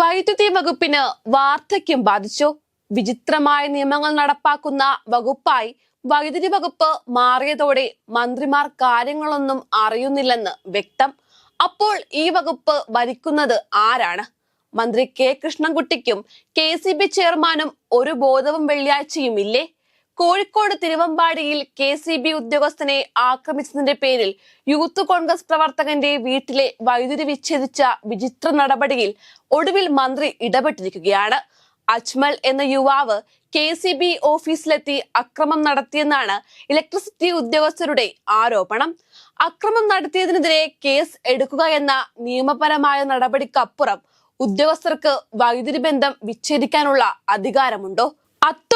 വൈദ്യുതി വകുപ്പിന് വാർദ്ധക്യം ബാധിച്ചു. വിചിത്രമായ നിയമങ്ങൾ നടപ്പാക്കുന്ന വകുപ്പായി വൈദ്യുതി വകുപ്പ് മാറിയതോടെ മന്ത്രിമാർ കാര്യങ്ങളൊന്നും അറിയുന്നില്ലെന്ന് വ്യക്തം. അപ്പോൾ ഈ വകുപ്പ് ഭരിക്കുന്നത് ആരാണ്? മന്ത്രി കെ കൃഷ്ണൻകുട്ടിക്കും കെ സി ബി ചെയർമാനും ഒരു ബോധവും വെള്ളിയാഴ്ചയും ഇല്ലേ കോഴിക്കോട് തിരുവമ്പാടിയിൽ കെ സി ബി ഉദ്യോഗസ്ഥനെ ആക്രമിച്ചതിന്റെ പേരിൽ യൂത്ത് കോൺഗ്രസ് പ്രവർത്തകന്റെ വീട്ടിലെ വൈദ്യുതി വിച്ഛേദിച്ച വിചിത്ര നടപടിയിൽ ഒടുവിൽ മന്ത്രി ഇടപെട്ടിരിക്കുകയാണ്. അജ്മൽ എന്ന യുവാവ് കെ സി ബി ഓഫീസിലെത്തി അക്രമം നടത്തിയെന്നാണ് ഇലക്ട്രിസിറ്റി ഉദ്യോഗസ്ഥരുടെ ആരോപണം. അക്രമം നടത്തിയതിനെതിരെ കേസ് എടുക്കുക എന്ന നിയമപരമായ നടപടിക്കപ്പുറം ഉദ്യോഗസ്ഥർക്ക് വൈദ്യുതി ബന്ധം വിച്ഛേദിക്കാനുള്ള അധികാരമുണ്ടോ?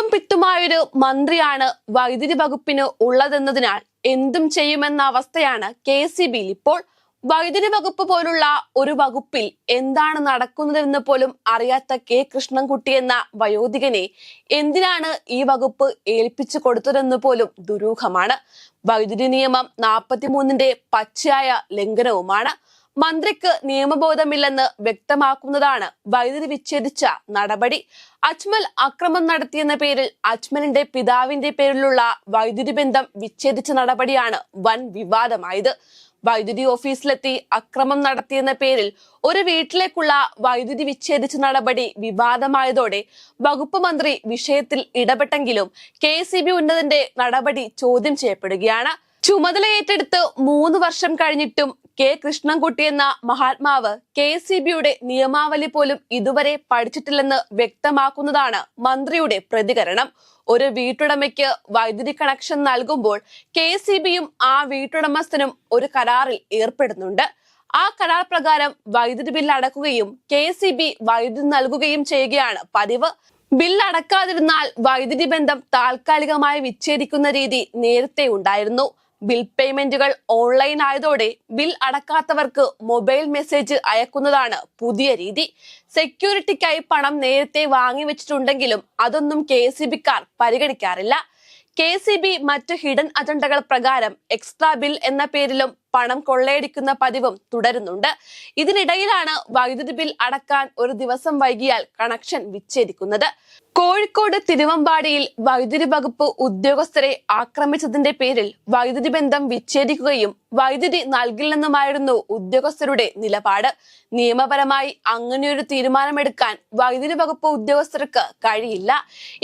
അത്തും പിത്തുമായൊരു മന്ത്രിയാണ് വൈദ്യുതി വകുപ്പിന് ഉള്ളതെന്നതിനാൽ എന്തും ചെയ്യുമെന്ന അവസ്ഥയാണ് കെ സി ബിയിൽ. ഇപ്പോൾ വൈദ്യുതി വകുപ്പ് പോലുള്ള ഒരു വകുപ്പിൽ എന്താണ് നടക്കുന്നതെന്ന് പോലും അറിയാത്ത കെ കൃഷ്ണൻകുട്ടി എന്ന വയോധികനെ എന്തിനാണ് ഈ വകുപ്പ് ഏൽപ്പിച്ചു കൊടുത്തതെന്ന് പോലും ദുരൂഹമാണ്. വൈദ്യുതി നിയമം നാൽപ്പത്തിമൂന്നിന്റെ പച്ചയായ ലംഘനവുമാണ്. മന്ത്രിക്ക് നിയമബോധമില്ലെന്ന് വ്യക്തമാക്കുന്നതാണ് വൈദ്യുതി വിച്ഛേദിച്ച നടപടി. അജ്മൽ അക്രമം നടത്തിയെന്ന പേരിൽ അജ്മലിന്റെ പിതാവിന്റെ പേരിലുള്ള വൈദ്യുതി ബന്ധം വിച്ഛേദിച്ച നടപടിയാണ് വൻ വിവാദമായത്. വൈദ്യുതി ഓഫീസിലെത്തി അക്രമം നടത്തിയെന്ന പേരിൽ ഒരു വീട്ടിലേക്കുള്ള വൈദ്യുതി വിച്ഛേദിച്ച നടപടി വിവാദമായതോടെ വകുപ്പ് മന്ത്രി വിഷയത്തിൽ ഇടപെട്ടെങ്കിലും കെ സി ബി ഉന്നതന്റെ നടപടി ചോദ്യം ചെയ്യപ്പെടുകയാണ്. ചുമതല ഏറ്റെടുത്ത് മൂന്ന് വർഷം കഴിഞ്ഞിട്ടും കെ കൃഷ്ണൻകുട്ടി എന്ന മഹാത്മാവ് കെ സി ബിയുടെ നിയമാവലി പോലും ഇതുവരെ പഠിച്ചിട്ടില്ലെന്ന് വ്യക്തമാക്കുന്നതാണ് മന്ത്രിയുടെ പ്രതികരണം. ഒരു വീട്ടുടമയ്ക്ക് വൈദ്യുതി കണക്ഷൻ നൽകുമ്പോൾ കെ സി ബിയും ആ വീട്ടുടമസ്ഥനും ഒരു കരാറിൽ ഏർപ്പെടുന്നുണ്ട്. ആ കരാർ പ്രകാരം വൈദ്യുതി ബില്ല് അടക്കുകയും കെ സി ബി വൈദ്യുതി നൽകുകയും ചെയ്യുകയാണ് പതിവ്. ബില്ല് അടക്കാതിരുന്നാൽ വൈദ്യുതി ബന്ധം താൽക്കാലികമായി വിച്ഛേദിക്കുന്ന രീതി നേരത്തെ ഉണ്ടായിരുന്നു. ബിൽ പേയ്മെന്റുകൾ ഓൺലൈൻ ആയതോടെ ബിൽ അടക്കാത്തവർക്ക് മൊബൈൽ മെസ്സേജ് അയക്കുന്നതാണ് പുതിയ രീതി. സെക്യൂരിറ്റിക്കായി പണം നേരത്തെ വാങ്ങി വെച്ചിട്ടുണ്ടെങ്കിലും അതൊന്നും കെ സി ബിക്കാർ പരിഗണിക്കാറില്ല. കെ സി ബി മറ്റ് ഹിഡൻ അജണ്ടകൾ പ്രകാരം എക്സ്ട്രാ ബിൽ എന്ന പേരിലും പണം കൊള്ളയടിക്കുന്ന പതിവും തുടരുന്നുണ്ട്. ഇതിനിടയിലാണ് വൈദ്യുതി ബിൽ അടക്കാൻ ഒരു ദിവസം വൈകിയാൽ കണക്ഷൻ വിച്ഛേദിക്കുന്നത്. കോഴിക്കോട് തിരുവമ്പാടിയിൽ വൈദ്യുതി വകുപ്പ് ഉദ്യോഗസ്ഥരെ ആക്രമിച്ചതിന്റെ പേരിൽ വൈദ്യുതി ബന്ധം വിച്ഛേദിക്കുകയും വൈദ്യുതി നൽകില്ലെന്നുമായിരുന്നു ഉദ്യോഗസ്ഥരുടെ നിലപാട്. നിയമപരമായി അങ്ങനെയൊരു തീരുമാനമെടുക്കാൻ വൈദ്യുതി വകുപ്പ് ഉദ്യോഗസ്ഥർക്ക് കഴിയില്ല.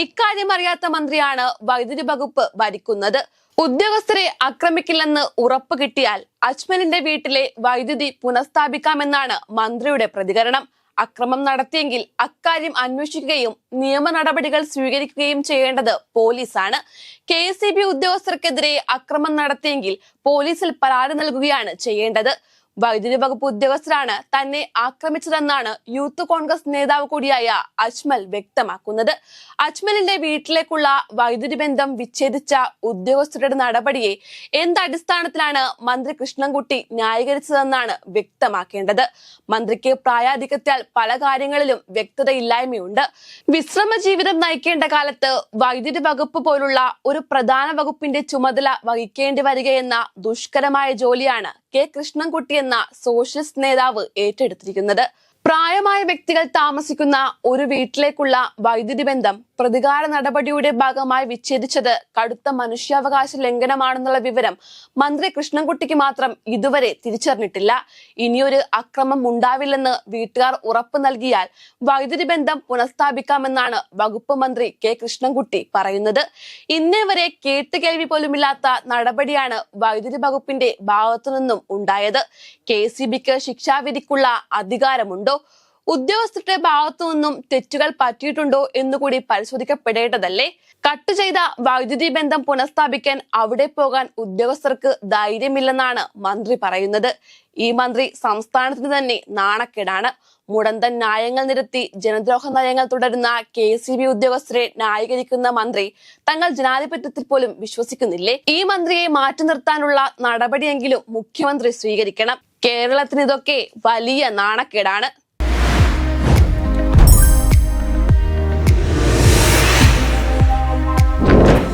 ഇക്കാര്യം അറിയാത്ത മന്ത്രിയാണ് വൈദ്യുതി വകുപ്പ് ഭരിക്കുന്നത്. ഉദ്യോഗസ്ഥരെ ആക്രമിക്കില്ലെന്ന് ഉറപ്പ് കിട്ടിയാൽ അജ്മലിന്റെ വീട്ടിലെ വൈദ്യുതി പുനഃസ്ഥാപിക്കാമെന്നാണ് മന്ത്രിയുടെ പ്രതികരണം. അക്രമം നടത്തിയെങ്കിൽ അക്കാര്യം അന്വേഷിക്കുകയും നിയമ നടപടികൾ സ്വീകരിക്കുകയും ചെയ്യേണ്ടത് പോലീസാണ്. കെ എസ് ഉദ്യോഗസ്ഥർക്കെതിരെ അക്രമം നടത്തിയെങ്കിൽ പോലീസിൽ പരാതി നൽകുകയാണ് ചെയ്യേണ്ടത്. വൈദ്യുതി വകുപ്പ് ഉദ്യോഗസ്ഥരാണ് തന്നെ ആക്രമിച്ചതെന്നാണ് യൂത്ത് കോൺഗ്രസ് നേതാവ് കൂടിയായ അജ്മൽ വ്യക്തമാക്കുന്നത്. അജ്മലിന്റെ വീട്ടിലേക്കുള്ള വൈദ്യുതി ബന്ധം വിച്ഛേദിച്ച ഉദ്യോഗസ്ഥരുടെ നടപടിയെ എന്തടിസ്ഥാനത്തിലാണ് മന്ത്രി കൃഷ്ണൻകുട്ടി ന്യായീകരിച്ചതെന്നാണ് വ്യക്തമാക്കേണ്ടത്. മന്ത്രിക്ക് പ്രായാധിക്യത്താൽ പല കാര്യങ്ങളിലും വ്യക്തതയില്ലായ്മയുണ്ട്. വിശ്രമ ജീവിതം നയിക്കേണ്ട കാലത്ത് വൈദ്യുതി വകുപ്പ് പോലുള്ള ഒരു പ്രധാന വകുപ്പിന്റെ ചുമതല വഹിക്കേണ്ടി വരികയെന്ന ദുഷ്കരമായ ജോലിയാണ് കെ കൃഷ്ണൻകുട്ടി എന്ന സോഷ്യലിസ്റ്റ് നേതാവ് ഏറ്റെടുത്തിരിക്കുന്നത്. പ്രായമായ വ്യക്തികൾ താമസിക്കുന്ന ഒരു വീട്ടിലേക്കുള്ള വൈദ്യുതി ബന്ധം പ്രതികാര നടപടിയുടെ ഭാഗമായി വിച്ഛേദിച്ചത് കടുത്ത മനുഷ്യാവകാശ ലംഘനമാണെന്നുള്ള വിവരം മന്ത്രി കൃഷ്ണൻകുട്ടിക്ക് മാത്രം ഇതുവരെ തിരിച്ചറിഞ്ഞിട്ടില്ല. ഇനിയൊരു അക്രമം ഉണ്ടാവില്ലെന്ന് വീട്ടുകാർ ഉറപ്പു നൽകിയാൽ വൈദ്യുതി ബന്ധം പുനഃസ്ഥാപിക്കാമെന്നാണ് വകുപ്പ് മന്ത്രി കെ കൃഷ്ണൻകുട്ടി പറയുന്നത്. ഇന്നേ വരെ കേട്ടുകേൾവി പോലുമില്ലാത്ത നടപടിയാണ് വൈദ്യുതി വകുപ്പിന്റെ ഭാഗത്തു നിന്നും ഉണ്ടായത്. കെ സി ബിക്ക് ശിക്ഷാവിധിക്കുള്ള അധികാരമുണ്ടോ? ഉദ്യോഗസ്ഥരുടെ ഭാഗത്തു നിന്നും തെറ്റുകൾ പറ്റിയിട്ടുണ്ടോ എന്നുകൂടി പരിശോധിക്കപ്പെടേണ്ടതല്ലേ? കട്ട് ചെയ്ത വൈദ്യുതി ബന്ധം പുനഃസ്ഥാപിക്കാൻ അവിടെ പോകാൻ ഉദ്യോഗസ്ഥർക്ക് ധൈര്യമില്ലെന്നാണ് മന്ത്രി പറയുന്നത്. ഈ മന്ത്രി സംസ്ഥാനത്തിന് തന്നെ നാണക്കേടാണ്. മുടന്തൻ ന്യായങ്ങൾ നിരത്തി ജനദ്രോഹ നയങ്ങൾ തുടരുന്ന കെ സി ബി ഉദ്യോഗസ്ഥരെ ന്യായീകരിക്കുന്ന മന്ത്രി തങ്ങൾ ജനാധിപത്യത്തിൽ പോലും വിശ്വസിക്കുന്നില്ലേ? ഈ മന്ത്രിയെ മാറ്റി നിർത്താനുള്ള നടപടിയെങ്കിലും മുഖ്യമന്ത്രി സ്വീകരിക്കണം. കേരളത്തിന് ഇതൊക്കെ വലിയ നാണക്കേടാണ്.